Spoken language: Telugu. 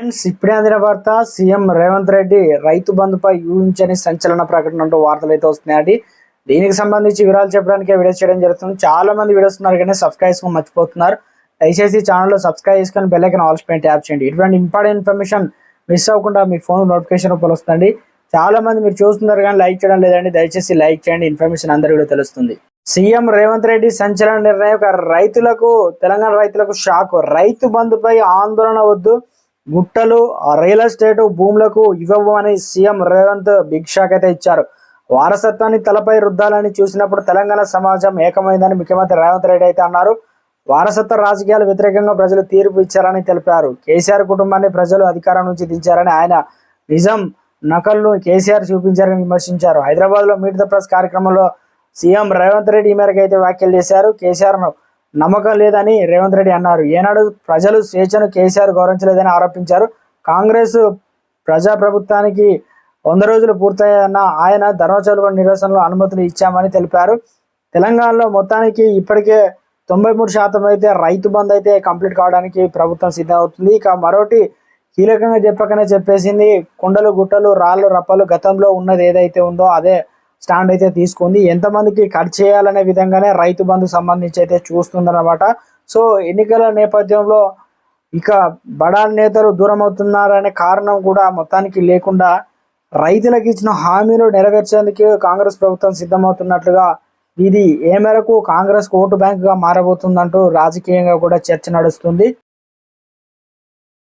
ఫ్రెండ్స్ ఇప్పుడే అందిన వార్త సీఎం రేవంత్ రెడ్డి రైతు బంధుపై ఊహించని సంచలన ప్రకటన అంటూ వార్తలు అయితే వస్తున్నాయండి. దీనికి సంబంధించి వివరాలు చెప్పడానికి వీడియో చేయడం జరుగుతుంది. చాలా మంది వీడియోస్ ఉన్నారు కానీ సబ్స్క్రైబ్ చేసుకుని మర్చిపోతున్నారు. దయచేసి ఛానల్లో సబ్స్క్రైబ్ చేసుకొని బెల్లైకన్ ఆల్స్ పైన ట్యాప్ చేయండి. ఇటువంటి ఇంపార్టెంట్ ఇన్ఫర్మేషన్ మిస్ అవ్వకుండా మీ ఫోన్ నోటిఫికేషన్ రూపంలో వస్తుంది చాలా మంది మీరు చూస్తున్నారు కానీ లైక్ చేయడం లేదండి. దయచేసి లైక్ చేయండి. ఇన్ఫర్మేషన్ అందరూ కూడా తెలుస్తుంది. సీఎం రేవంత్ రెడ్డి సంచలన నిర్ణయం రైతులకు తెలంగాణ రైతులకు షాక్. రైతు బంధుపై ఆందోళన వద్దు. గుట్టలు రియల్ ఎస్టేట్ భూములకు ఇవ్వమని సీఎం రేవంత్ బిగ్ షాక్ అయితే ఇచ్చారు. వారసత్వాన్ని తలపై రుద్దాలని చూసినప్పుడు తెలంగాణ సమాజం ఏకమైందని ముఖ్యమంత్రి రేవంత్ రెడ్డి అయితే అన్నారు. వారసత్వ రాజకీయాలు వ్యతిరేకంగా ప్రజలు తీర్పు ఇచ్చారని తెలిపారు. కేసీఆర్ కుటుంబాన్ని ప్రజలు అధికారం నుంచి దించారని ఆయన నిజం నకల్ను కేసీఆర్ చూపించారని విమర్శించారు. హైదరాబాద్లో మీట్ ద ప్రెస్ కార్యక్రమంలో సీఎం రేవంత్ రెడ్డి ఈ మేరకు అయితే వ్యాఖ్యలు చేశారు. కేసీఆర్ నమ్మకం లేదని రేవంత్ రెడ్డి అన్నారు. ఏనాడు ప్రజలు స్వేచ్ఛను కేసీఆర్ గౌరవించలేదని ఆరోపించారు. కాంగ్రెస్ ప్రజాప్రభుత్వానికి వంద రోజులు పూర్తయ్యాయన్న ఆయన ధర్మచౌలు నిరసనలో అనుమతులు ఇచ్చామని తెలిపారు. తెలంగాణలో మొత్తానికి ఇప్పటికే తొంభై మూడు శాతం అయితే రైతు బంద్ అయితే కంప్లీట్ కావడానికి ప్రభుత్వం సిద్ధమవుతుంది. ఇక మరోటి కీలకంగా చెప్పకనే చెప్పేసింది కుండలు గుట్టలు రాళ్ళు రప్పలు గతంలో ఉన్నది ఏదైతే ఉందో అదే స్టాండ్ అయితే తీసుకుంది. ఎంతమందికి కట్ చేయాలనే విధంగానే రైతు బంధు సంబంధించి అయితే చూస్తుందన్నమాట. సో ఎన్నికల నేపథ్యంలో ఇక బడా నేతలు దూరం అవుతున్నారనే కారణం కూడా మొత్తానికి లేకుండా రైతులకు ఇచ్చిన హామీలు నెరవేర్చేందుకు కాంగ్రెస్ ప్రభుత్వం సిద్ధమవుతున్నట్లుగా ఇది ఏ మేరకు కాంగ్రెస్ ఓటు బ్యాంకుగా మారబోతుందంటూ రాజకీయంగా కూడా చర్చ నడుస్తుంది.